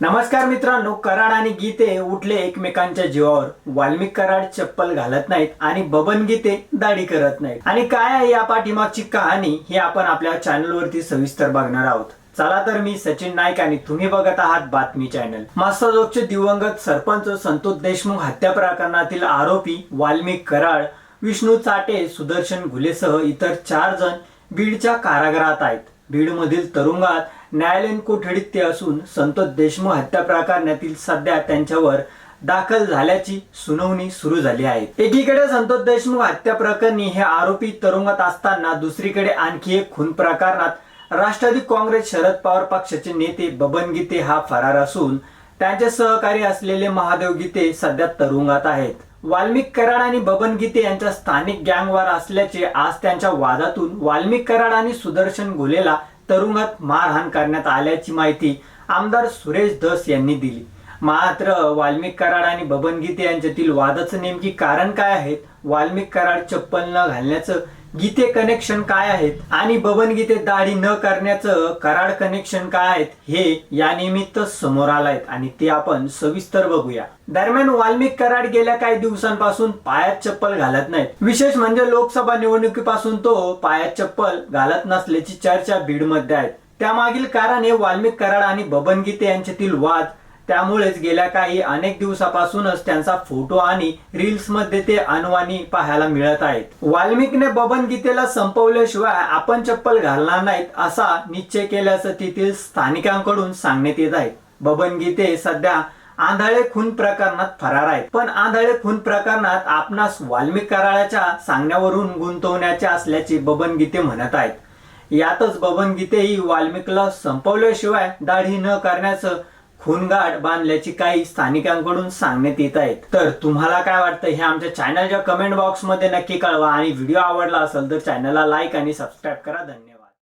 नमस्कार मित्रांनो कराड आणि गीते उठले एकमेकांच्या जीवावर. वाल्मिक कराड चप्पल घालत नाहीत आणि बबन गीते दाढी करत नाहीत. आणि काय आहे या पाठीमागची कहाणी हे आपण आपल्या चॅनलवरती सविस्तर बघणार आहोत. चला तर मी सचिन नाईक आणि तुम्ही बघत आहात बातमी चॅनल मास्ताजोगचे दिवंगत सरपंच संतोष देशमुख हत्या प्रकरणातील आरोपी वाल्मिक कराड विष्णू चाटे सुदर्शन घुलेसह इतर चार जण बीडच्या कारागृहात आहेत. बीडमधील तुरुंगात न्यायालयीन कोठडीत ते असून संतोष देशमुख हत्या प्रकरणातील सध्या त्यांच्यावर दाखल झाल्याची सुनावणी सुरू झाली आहे. एकीकडे संतोष देशमुख हत्या प्रकरणी हे आरोपी तुरुंगात असताना दुसरीकडे आणखी एक खून प्रकरणात राष्ट्रवादी काँग्रेस शरद पवार पक्षाचे नेते बबन गीते हा फरार असून त्यांचे सहकारी असलेले महादेव गीते सध्या तुरुंगात आहेत. वाल्मिक कराड आणि बबन गीते यांच्या स्थानिक गँगवार असल्याचे आज त्यांच्या वादातून वाल्मिक कराड आणि सुदर्शन घोलेला तरुंगात मारहाण करण्यात आल्याची माहिती आमदार सुरेश धस यांनी दिली. मात्र वाल्मिक कराड आणि बबन गीते यांच्यातील वादाचं नेमकी कारण काय आहेत? वाल्मिक कराड चप्पल न घालण्याचं गीते कनेक्शन काय आहेत आणि बबन गीते दाढी न करण्याचं कराड कनेक्शन काय आहेत हे या निमित्त समोर आलायत आणि ते आपण सविस्तर बघूया. दरम्यान वाल्मिक कराड गेल्या काही दिवसांपासून पायात चप्पल घालत नाहीत. विशेष म्हणजे लोकसभा निवडणुकीपासून तो पायात चप्पल घालत नसल्याची चर्चा बीडमध्ये आहे. त्यामागील कारण हे वाल्मिक कराड आणि बबन गीते यांच्यातील वाद त्यामुळेच गेल्या काही अनेक दिवसापासूनच त्यांचा फोटो आणि रील्समध्ये ते अनवाणी पाहायला मिळत आहेत. वाल्मिकने बबन गीतेला संपवल्याशिवाय आपण चप्पल घालणार नाहीत असा निश्चय केल्याचं तेथील स्थानिकांकडून सांगण्यात येत आहे. बबन गीते सध्या आंधळे खून प्रकरणात फरार आहेत. पण आंधळे खून प्रकरणात आपणास वाल्मिक कराळाच्या सांगण्यावरून गुंतवण्याचे असल्याचे बबन गीते म्हणत आहेत. यातच बबन गीतेही वाल्मिकला संपवल्याशिवाय दाढी न करण्याचं खूनगाठ बांधल्याची काही स्थानिकांकडून सांगण्यात येत आहेत. तर तुम्हाला काय वाटतं हे आमच्या चॅनलच्या कमेंट बॉक्समध्ये नक्की कळवा आणि व्हिडिओ आवडला असेल तर चॅनलला लाईक आणि सबस्क्राईब करा. धन्यवाद.